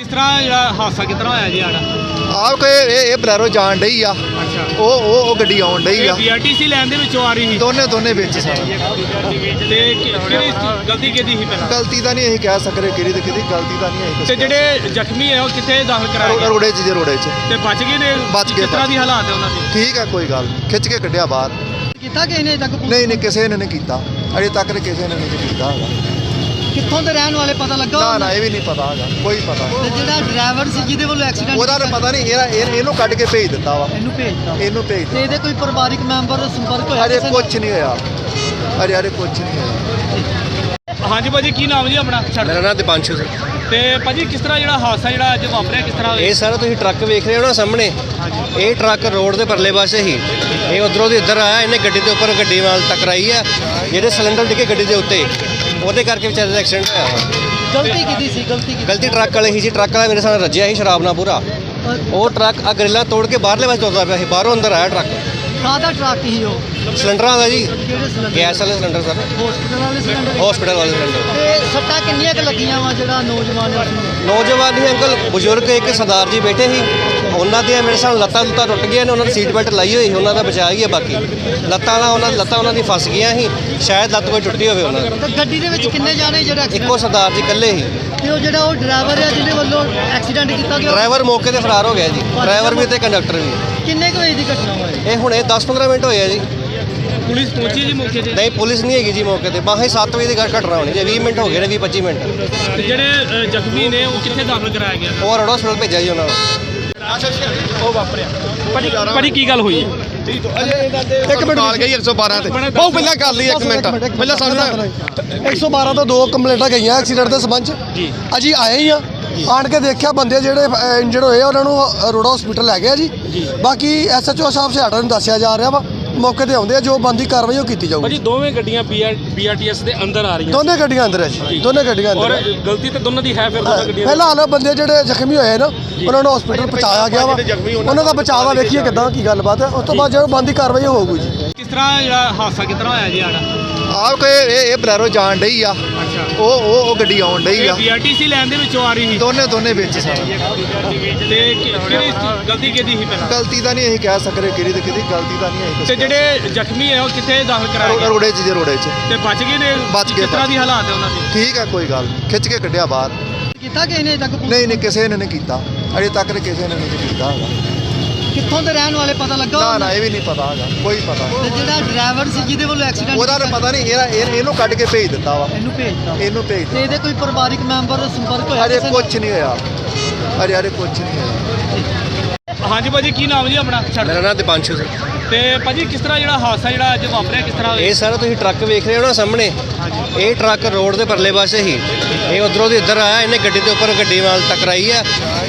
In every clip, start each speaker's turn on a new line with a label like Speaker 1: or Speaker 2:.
Speaker 1: ਕਿਸ ਤਰ੍ਹਾਂ ਜਿਹੜਾ ਹਾਦਸਾ ਕਿਸ ਤਰ੍ਹਾਂ ਹੋਇਆ ਜੀ ਆੜਾ
Speaker 2: ਆਹ ਕੋਈ ਇਹ ਇਹ ਬਲੈਰੋ ਜਾਣ ਡਈ ਆ।
Speaker 1: ਅੱਛਾ।
Speaker 2: ਉਹ ਉਹ ਉਹ ਗੱਡੀ ਆਉਣ ਡਈ
Speaker 1: ਇਹ
Speaker 2: ਆ
Speaker 1: ਬੀਆਰਟੀਸੀ ਲੈਣ ਦੇ ਵਿੱਚੋਂ ਆ ਰਹੀ ਸੀ?
Speaker 2: ਦੋਨੇ ਦੋਨੇ ਵਿੱਚ ਸਾਰਾ
Speaker 1: ਤੇ ਕਿ- ਕਿਹੜੀ ਗਲਤੀ ਕਿਹਦੀ ਸੀ ਪਹਿਲਾਂ?
Speaker 2: ਗਲਤੀ ਤਾਂ ਨਹੀਂ ਅਸੀਂ ਕਹਿ ਸਕਦੇ ਕਿਹਦੀ ਤੇ ਕਿਹਦੀ ਗਲਤੀ ਤਾਂ ਨਹੀਂ ਅਸੀਂ
Speaker 1: ਤੇ ਜਿਹੜੇ ਜ਼ਖਮੀ ਹੈ ਉਹ ਕਿੱਥੇ ਦਾਖਲ ਕਰਾਏ
Speaker 2: ਰੋੜੇ
Speaker 1: ਗਏ?
Speaker 2: ਰੋੜੇ 'ਚ ਜੇ ਰੋੜੇ 'ਚ।
Speaker 1: ਤੇ ਬਚ ਗਏ ਨੇ?
Speaker 2: ਬਚ ਗਏ,
Speaker 1: ਕਿਸ ਤਰ੍ਹਾਂ
Speaker 2: ਬਚ
Speaker 1: ਦੀ ਹਾਲਾਤ ਹੈ ਉਹਨਾਂ ਦੀ?
Speaker 2: ਠੀਕ ਆ ਕੋਈ ਗੱਲ ਨੀ। ਖਿੱਚ ਕੇ ਕੱਢਿਆ ਬਾਹਰ।
Speaker 3: ਕੀਤਾ ਕਿਸੇ ਨੇ ਤੱਕ
Speaker 2: ਨਹੀਂ ਨਹੀਂ ਕਿਸੇ ਨੇ ਨਹੀਂ ਕੀਤਾ। ਅਜੇ ਤੱਕ ਤੇ ਕਿਸੇ ਨੇ ਨਹੀਂ ਕੀਤਾ ਹੈਗਾ।
Speaker 3: ਕਿੱਥੋਂ ਦੇ ਰਹਿਣ ਵਾਲੇ ਪਤਾ ਲੱਗਾ
Speaker 2: ਨਾ ਨਾ ਇਹ ਵੀ ਨਹੀਂ ਪਤਾ ਹੈਗਾ ਕੋਈ ਪਤਾ
Speaker 3: ਤੇ ਜਿਹੜਾ ਡਰਾਈਵਰ ਸੀ ਜਿਹਦੇ ਵੱਲੋਂ ਐਕਸੀਡੈਂਟ
Speaker 2: ਉਹਦਾ ਤਾਂ ਪਤਾ ਨਹੀਂ ਇਹਦਾ ਇਹ- ਇਹਨੂੰ ਕੱਢ ਕੇ ਭੇਜ ਦਿੱਤਾ ਵਾ।
Speaker 3: ਇਹਨੂੰ ਭੇਜਤਾ
Speaker 2: ਇਹਨੂੰ ਭੇਜ
Speaker 3: ਤੇ ਇਹਦੇ ਕੋਈ ਪਰਿਵਾਰਿਕ ਮੈਂਬਰ ਦਾ ਸੰਪਰਕ ਹੋਇਆ
Speaker 2: ਅਜੇ
Speaker 3: ਕਿਸੇ ਨਾਲ?
Speaker 2: ਨਹੀਂ ਹੋਇਆ। ਅਜੇ ਅਜੇ ਕੁਝ ਨਹੀਂ ਹੋਇਆ।
Speaker 1: ਹਾਂਜੀ ਭਾਜੀ ਕੀ ਨਾਮ ਜੀ ਆਪਣਾ? ਛੱਡ
Speaker 4: ਮੇਰਾ ਨਾਮ ਦੀਪਾਂਸ਼ੂ ਸਰ।
Speaker 1: ਤੇ ਭਾਜੀ ਕਿਸ ਤਰ੍ਹਾਂ ਜਿਹੜਾ ਹਾਦਸਾ ਜਿਹੜਾ ਅੱਜ ਵਾਪਰਿਆ ਕਿਸ ਤਰ੍ਹਾਂ
Speaker 4: ਇਹ ਸਾਰਾ ਤੁਸੀਂ ਟਰੱਕ ਵੇਖ ਰਹੇ ਹੋ ਨਾ ਸਾਹਮਣੇ? ਇਹ ਟਰੱਕ ਰੋਡ ਦੇ ਪਰਲੇ ਪਾਸੇ ਹੀ। ਇਹ ਉਧਰੋਂ ਦੀ ਇੱਧਰ ਆਇਆ ਇਹਨੇ ਗੱਡੀ ਦੇ ਉੱਪਰ ਗੱਡੀ ਨਾਲ ਟਕਰਾਈ ਹੈ ਜਿਹੜੇ ਸਿਲੰਡਰ ਡਿੱਗੇ ਗੱਡੀ ਦੇ ਉੱਤੇ। ਉਹਦੇ ਕਰਕੇ ਵਿਚਾਰੇ ਦਾ ਐਕਸੀਡੈਂਟ ਹੋਇਆ ਵਾ।
Speaker 3: ਗਲਤੀ ਕੀਤੀ ਸੀ? ਗਲਤੀ ਕੀਤੀ
Speaker 4: ਗਲਤੀ ਟਰੱਕ ਵਾਲੇ ਹੀ ਜੀ। ਟਰੱਕ ਵਾਲਾ ਮੇਰੇ ਸਾਹਮਣੇ ਰੱਜਿਆ ਸੀ ਸ਼ਰਾਬ ਨਾਲ ਪੂਰਾ। ਉਹ ਟਰੱਕ ਆ ਗਰਿੱਲਾ ਤੋੜ ਕੇ ਬਾਹਰਲੇ ਪਾਸੇ ਤੁਰਦਾ ਪਿਆ ਸੀ। ਬਾਹਰੋਂ ਅੰਦਰ ਆਇਆ ਟਰੱਕ।
Speaker 3: ਕਾਹਦਾ ਟਰੱਕ ਸੀ ਉਹ?
Speaker 4: ਸਿਲੰਡਰਾਂ ਦਾ ਜੀ।
Speaker 3: ਕਿਹੜੇ ਸਿਲੰਡਰ?
Speaker 4: ਗੈਸ ਵਾਲੇ ਸਿਲੰਡਰ ਸਰ।
Speaker 3: ਹਸਪੀਟਲ ਵਾਲੇ ਸਿਲੰਡਰ?
Speaker 4: ਹਸਪੀਟਲ ਵਾਲੇ ਸਿਲੰਡਰ।
Speaker 3: ਤੇ ਸੱਟਾਂ ਕਿੰਨੀਆਂ ਕੁ ਲੱਗੀਆਂ ਵਾ ਜਿਹੜਾ ਨੌਜਵਾਨ ਹੈ ਉਸਨੂੰ?
Speaker 4: ਨੌਜਵਾਨ ਹੀ ਅੰਕਲ ਬਜ਼ੁਰਗ ਇੱਕ ਸਰਦਾਰ ਜੀ ਬੈਠੇ ਸੀ। ਉਹਨਾਂ ਦੀਆਂ ਮੇਰੇ ਸਾਹਮਣੇ ਲੱਤਾਂ ਲੁੱਤਾਂ ਟੁੱਟ ਗਈਆਂ ਨੇ ਉਹਨਾਂ ਦੀ ਸੀਟ ਬੈਲਟ ਲਾਈ ਹੋਈ ਸੀ ਉਹਨਾਂ ਦਾ ਬਚਾ ਗਿਆ ਬਾਕੀ। ਲੱਤਾਂ ਦਾ ਉਹਨਾਂ ਲੱਤਾਂ ਉਹਨਾਂ ਦੀ ਫਸ ਗਈਆਂ ਸੀ। ਸ਼ਾਇਦ ਲੱਤ ਕੋਈ ਟੁੱਟੀ ਹੋਵੇ ਉਹਨਾਂ ਦੀ।
Speaker 3: ਤੇ ਗੱਡੀ ਦੇ ਵਿੱਚ ਕਿੰਨੇ ਜਾਣੇ ਜਿਹੜਾ
Speaker 4: ਇੱਕੋ ਸਰਦਾਰ ਜੀ ਇਕੱਲੇ ਸੀ।
Speaker 3: ਤੇ ਉਹ ਜਿਹੜਾ ਉਹ ਡਰਾਈਵਰ ਹੈ ਜਿਹਦੇ ਵੱਲੋਂ ਐਕਸੀਡੈਂਟ ਕੀਤਾ ਗਿਆ?
Speaker 4: ਡਰਾਈਵਰ ਮੌਕੇ ਤੇ ਫਰਾਰ ਹੋ ਗਿਆ ਜੀ। ਡਰਾਈਵਰ ਵੀ ਤੇ ਕੰਡਕਟਰ ਵੀ।
Speaker 3: ਕਿੰਨੇ ਕੁ ਵਜੇ ਦੀ ਘਟਨਾ ਹੋਈ?
Speaker 4: ਇਹ ਹੁਣੇ 10-15 ਮਿੰਟ ਹੋਏ ਆ ਜੀ।
Speaker 1: ਪੁਲਿਸ ਪਹੁੰਚੀ ਜੀ ਮੌਕੇ ਤੇ?
Speaker 4: ਨਹੀਂ ਪੁਲਿਸ ਨਹੀਂ ਹੈਗੀ ਜੀ ਮੌਕੇ ਤੇ। ਬਾਹਰ 7 ਵਜੇ ਦੀ ਗੱਲ ਘਟਨਾ ਹੋਣੀ ਜੀ 20 ਮਿੰਟ ਹੋ ਗਏ ਨੇ 20-25 ਮਿੰਟ।
Speaker 1: ਤੇ ਜਿਹੜੇ ਅ, ਜ਼ਖਮੀ ਨੇ ਉਹ ਕਿੱਥੇ ਦਾਖਲ ਕਰਾਇਆ ਗਿਆ?
Speaker 4: ਉਹ ਰੋਡ ਹਸਪਤਾਲ ਭੇਜਿਆ ਜੀ ਉਹਨਾਂ ਨੂੰ।
Speaker 1: ਉਹ ਵਾਪਰਿਆ। ਭਾਜੀ ਕੀ ਗੱਲ ਹੋਈ? ਹੈ
Speaker 5: ਇੱਕ ਮਿੰਟ ਕਾਲ ਗਈ 112 ਤੇ ਬਹੁਤ ਪਹਿਲਾਂ ਕਰ ਲਈ ਇੱਕ ਮਿੰਟ। ਪਹਿਲਾਂ ਸਾਨੂੰ ਨਾ
Speaker 6: 112 ਤੋਂ ਦੋ ਕੰਪਲੇਂਟਾਂ ਗਈਆਂ ਐਕਸੀਡੈਂਟ ਦੇ ਸੰਬੰਧ ਚ।
Speaker 1: ਜੀ।
Speaker 6: ਅਜੀ ਆਏ ਹੀ ਆ। ਆਣ ਕੇ ਦੇਖਿਆ ਬੰਦੇ ਜਿਹੜੇ ਇੰਜਰਡ ਹੋਏ ਆ ਉਹਨਾਂ ਨੂੰ ਰੋੜਾ ਹਸਪੀਟਲ ਲੈ ਗਏ ਆ ਜੀ। ਬਾਕੀ ਐਸਐਚਓ ਸਾਹਿਬ ਸਿਆਟਾ ਨੂੰ ਦੱਸਿਆ ਜਾ ਰਿਹਾ ਵਾ ਮੌਕੇ ਤੇ ਆਉਂਦੇ ਆ ਜੋ ਬੰਦੀ ਕਾਰਵਾਈ ਉਹ ਕੀਤੀ ਜਾਊਗੀ।
Speaker 1: ਭਾਜੀ ਦੋਵੇਂ ਗੱਡੀਆਂ ਬੀਆਰਟੀਐਸ ਦੇ ਅੰਦਰ ਆ ਰਹੀਆਂ
Speaker 6: ਦੋਨੇ ਗੱਡੀਆਂ ਅੰਦਰ ਹੈ ਜੀ ਦੋਨੇ ਗੱਡੀਆਂ
Speaker 1: ਔਰ
Speaker 6: ਅੰਦਰ ਹੈ।
Speaker 1: ਗਲਤੀ ਤਾਂ ਦੋਨਾਂ ਦੀ ਹੈ ਫਿਰ ਦੋਨਾਂ ਗੱਡੀਆਂ ਦੀ।
Speaker 6: ਫਿਲਹਾਲ ਬੰਦੇ ਜਿਹੜੇ ਜ਼ਖਮੀ ਹੋਏ ਨਾ ਉਹਨਾਂ ਨੂੰ ਹਸਪੀਟਲ ਪਹੁੰਚਾਇਆ ਗਿਆ ਵਾ। ਉਹਨਾਂ ਦਾ ਬਚਾਅ ਵਾ ਵੇਖੀਏ ਕਿਦਾਂ ਕੀ ਗੱਲਬਾਤ ਹੈ। ਉਸ ਤੋਂ ਬਾਅਦ ਜਦੋਂ ਬੰਦੀ ਕਾਰਵਾਈ ਹੋਊਗੀ ਜੀ।
Speaker 1: ਤਰ੍ਹਾਂ ਜਿਹੜਾ ਹਾਦਸਾ ਤਰ੍ਹਾਂ ਹੋਇਆ ਜੀ ਆੜਾ
Speaker 2: ਆਹ ਕੋਈ ਇਹ ਇਹ ਬਲੈਰੋ ਜਾਣ ਡਈ ਆ।
Speaker 1: ਅੱਛਾ।
Speaker 2: ਉਹ ਉਹ ਉਹ ਗੱਡੀ ਆਉਣ ਡਈ
Speaker 1: ਇਹ
Speaker 2: ਆ
Speaker 1: ਬੀਆਰਟੀਸੀ ਲੈਣ ਦੇ ਵਿੱਚੋਂ ਆ ਰਹੀ ਸੀ?
Speaker 2: ਦੋਨੇ ਦੋਨੇ ਵਿੱਚ ਸਾਰਾ
Speaker 1: ਤੇ ਕਿ- ਕਿਹੜੀ ਗਲਤੀ ਕਿਹਦੀ ਸੀ ਪਹਿਲਾਂ?
Speaker 2: ਗਲਤੀ ਤਾਂ ਨਹੀਂ ਅਸੀਂ ਕਹਿ ਸਕਦੇ ਕਿਹਦੀ ਤੇ ਕਿਹਦੀ ਗਲਤੀ ਤਾਂ ਨਹੀਂ ਅਸੀਂ
Speaker 1: ਤੇ ਜਿਹੜੇ ਜ਼ਖਮੀ ਹੈ ਉਹ ਕਿੱਥੇ ਦਾਖਲ ਕਰਾਏ
Speaker 2: ਰੋੜੇ
Speaker 1: ਗਏ?
Speaker 2: ਰੋੜੇ 'ਚ ਜੇ ਰੋੜੇ 'ਚ।
Speaker 1: ਤੇ ਬਚ ਗਏ ਨੇ?
Speaker 2: ਬਚ ਗਏ,
Speaker 1: ਕਿਸ ਤਰ੍ਹਾਂ
Speaker 2: ਬਚ
Speaker 1: ਦੀ ਹਾਲਾਤ ਹੈ ਉਹਨਾਂ ਦੀ?
Speaker 2: ਠੀਕ ਆ ਕੋਈ ਗੱਲ ਨੀ। ਖਿੱਚ ਕੇ ਕੱਢਿਆ ਬਾਹਰ।
Speaker 3: ਕੀਤਾ ਕਿਸੇ ਨੇ ਤੱਕ
Speaker 2: ਨਹੀਂ ਨਹੀਂ ਕਿਸੇ ਨੇ ਨਹੀਂ ਕੀਤਾ। ਅਜੇ ਤੱਕ ਤੇ ਕਿਸੇ ਨੇ ਨਹੀਂ ਕੀਤਾ ਹੈਗਾ।
Speaker 3: ਕਿੱਥੋਂ ਦੇ ਰਹਿਣ ਵਾਲੇ ਪਤਾ ਲੱਗਾ
Speaker 2: ਨਾ ਨਾ ਇਹ ਵੀ ਨਹੀਂ ਪਤਾ ਹੈਗਾ ਕੋਈ ਪਤਾ
Speaker 3: ਤੇ ਜਿਹੜਾ ਡਰਾਈਵਰ ਸੀ ਜਿਹਦੇ ਵੱਲੋਂ ਐਕਸੀਡੈਂਟ
Speaker 2: ਉਹਦਾ ਤਾਂ ਪਤਾ ਨਹੀਂ ਇਹਦਾ ਇਹ- ਇਹਨੂੰ ਕੱਢ ਕੇ ਭੇਜ ਦਿੱਤਾ ਵਾ।
Speaker 3: ਇਹਨੂੰ ਭੇਜਤਾ
Speaker 2: ਇਹਨੂੰ ਭੇਜ
Speaker 3: ਤੇ ਇਹਦੇ ਕੋਈ ਪਰਿਵਾਰਿਕ ਮੈਂਬਰ ਦਾ ਸੰਪਰਕ ਹੋਇਆ ਕਿਸੇ ਨਾਲ?
Speaker 2: ਕੁਝ ਨਹੀਂ ਹੋਇਆ। ਅਜੇ ਅਜੇ ਕੁਝ ਨਹੀਂ ਹੋਇਆ।
Speaker 1: ਹਾਂਜੀ ਭਾਜੀ ਕੀ ਨਾਮ ਜੀ ਆਪਣਾ? ਛੱਡ
Speaker 4: ਮੇਰਾ ਨਾਮ ਦੀਪਾਂਸ਼ੂ ਸਰ।
Speaker 1: ਤੇ ਭਾਜੀ ਕਿਸ ਤਰ੍ਹਾਂ ਜਿਹੜਾ ਹਾਦਸਾ ਜਿਹੜਾ ਅੱਜ ਵਾਪਰਿਆ ਕਿਸ ਤਰ੍ਹਾਂ
Speaker 4: ਇਹ ਸਾਰਾ ਤੁਸੀਂ ਟਰੱਕ ਵੇਖ ਰਹੇ ਹੋ ਨਾ ਸਾਹਮਣੇ? ਇਹ ਟਰੱਕ ਰੋਡ ਦੇ ਪਰਲੇ ਪਾਸੇ ਹੀ। ਇਹ ਉਧਰੋਂ ਦੀ ਇੱਧਰ ਆਇਆ ਇਹਨੇ ਗੱਡੀ ਦੇ ਉੱਪਰ ਗੱਡੀ ਨਾਲ ਟਕਰਾਈ ਹੈ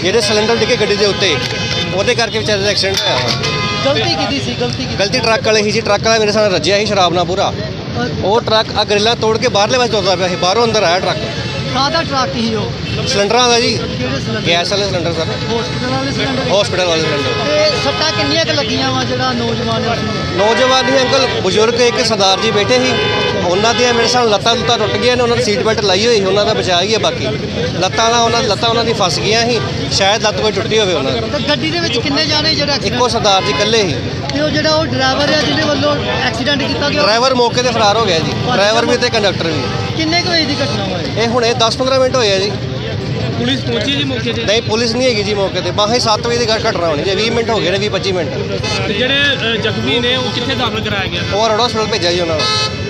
Speaker 4: ਜਿਹੜੇ ਸਿਲੰਡਰ ਡਿੱਗੇ ਗੱਡੀ ਦੇ ਉੱਤੇ। ਉਹਦੇ ਕਰਕੇ ਵਿਚਾਰੇ ਦਾ ਐਕਸੀਡੈਂਟ ਹੋਇਆ ਵਾ।
Speaker 3: ਗਲਤੀ ਕੀਤੀ ਸੀ? ਗਲਤੀ ਕੀਤੀ
Speaker 4: ਗਲਤੀ ਟਰੱਕ ਵਾਲੇ ਹੀ ਜੀ। ਟਰੱਕ ਵਾਲਾ ਮੇਰੇ ਸਾਹਮਣੇ ਰੱਜਿਆ ਸੀ ਸ਼ਰਾਬ ਨਾਲ ਪੂਰਾ। ਉਹ ਟਰੱਕ ਆ ਗਰਿੱਲਾ ਤੋੜ ਕੇ ਬਾਹਰਲੇ ਪਾਸੇ ਤੁਰਦਾ ਪਿਆ ਸੀ। ਬਾਹਰੋਂ ਅੰਦਰ ਆਇਆ ਟਰੱਕ।
Speaker 3: ਕਾਹਦਾ ਟਰੱਕ ਸੀ ਉਹ?
Speaker 4: ਸਿਲੰਡਰਾਂ ਦਾ ਜੀ।
Speaker 3: ਕਿਹੜੇ ਸਿਲੰਡਰ?
Speaker 4: ਗੈਸ ਵਾਲੇ ਸਿਲੰਡਰ ਸਰ।
Speaker 3: ਹਸਪੀਟਲ ਵਾਲੇ ਸਿਲੰਡਰ
Speaker 4: ਹਸਪੀਟਲ ਵਾਲੇ ਸਿਲੰਡਰ।
Speaker 3: ਤੇ ਸੱਟਾਂ ਕਿੰਨੀਆਂ ਕੁ ਲੱਗੀਆਂ ਵਾ ਜਿਹੜਾ ਨੌਜਵਾਨ ਹੈ ਉਸਨੂੰ?
Speaker 4: ਨੌਜਵਾਨ ਹੀ ਅੰਕਲ ਬਜ਼ੁਰਗ ਇੱਕ ਸਰਦਾਰ ਜੀ ਬੈਠੇ ਸੀ। ਉਹਨਾਂ ਦੀਆਂ ਮੇਰੇ ਸਾਹਮਣੇ ਲੱਤਾਂ ਲੁੱਤਾਂ ਟੁੱਟ ਗਈਆਂ ਨੇ ਉਹਨਾਂ ਦੀ ਸੀਟ ਬੈਲਟ ਲਾਈ ਹੋਈ ਸੀ ਉਹਨਾਂ ਦਾ ਬਚਾ ਗਿਆ ਬਾਕੀ। ਲੱਤਾਂ ਦਾ ਉਹਨਾਂ ਲੱਤਾਂ ਉਹਨਾਂ ਦੀ ਫਸ ਗਈਆਂ ਸੀ। ਸ਼ਾਇਦ ਲੱਤ ਕੋਈ ਟੁੱਟੀ ਹੋਵੇ ਉਹਨਾਂ ਦੀ।
Speaker 3: ਤੇ ਗੱਡੀ ਦੇ ਵਿੱਚ ਕਿੰਨੇ ਜਾਣੇ ਜਿਹੜਾ
Speaker 4: ਇੱਕੋ ਸਰਦਾਰ ਜੀ ਇਕੱਲੇ ਸੀ।
Speaker 3: ਤੇ ਉਹ ਜਿਹੜਾ ਉਹ ਡਰਾਈਵਰ ਹੈ ਜਿਹਦੇ ਵੱਲੋਂ ਐਕਸੀਡੈਂਟ ਕੀਤਾ ਗਿਆ?
Speaker 4: ਡਰਾਈਵਰ ਮੌਕੇ ਤੇ ਫਰਾਰ ਹੋ ਗਿਆ ਜੀ। ਡਰਾਈਵਰ ਵੀ ਤੇ ਕੰਡਕਟਰ ਵੀ।
Speaker 3: ਕਿੰਨੇ ਕੁ ਵਜੇ ਦੀ ਘਟਨਾ ਹੋਈ?
Speaker 4: ਇਹ ਹੁਣੇ 10-15 ਮਿੰਟ ਹੋਏ ਆ ਜੀ।
Speaker 1: ਪੁਲਿਸ ਪਹੁੰਚੀ ਜੀ ਮੌਕੇ ਤੇ?
Speaker 4: ਨਹੀਂ ਪੁਲਿਸ ਨਹੀਂ ਹੈਗੀ ਜੀ ਮੌਕੇ ਤੇ। ਬਾਹਰ 7 ਵਜੇ ਦੀ ਗੱਲ ਘਟਨਾ ਹੋਣੀ ਜੀ 20 ਮਿੰਟ ਹੋ ਗਏ ਨੇ 20-25 ਮਿੰਟ।
Speaker 1: ਤੇ ਜਿਹੜੇ ਅ, ਜ਼ਖਮੀ ਨੇ ਉਹ ਕਿੱਥੇ ਦਾਖਲ ਕਰਾਇਆ ਗਿਆ?
Speaker 4: ਉਹ ਹਸਪਤਾਲ ਭੇਜਿਆ ਜੀ ਉਹਨਾਂ ਨੂੰ।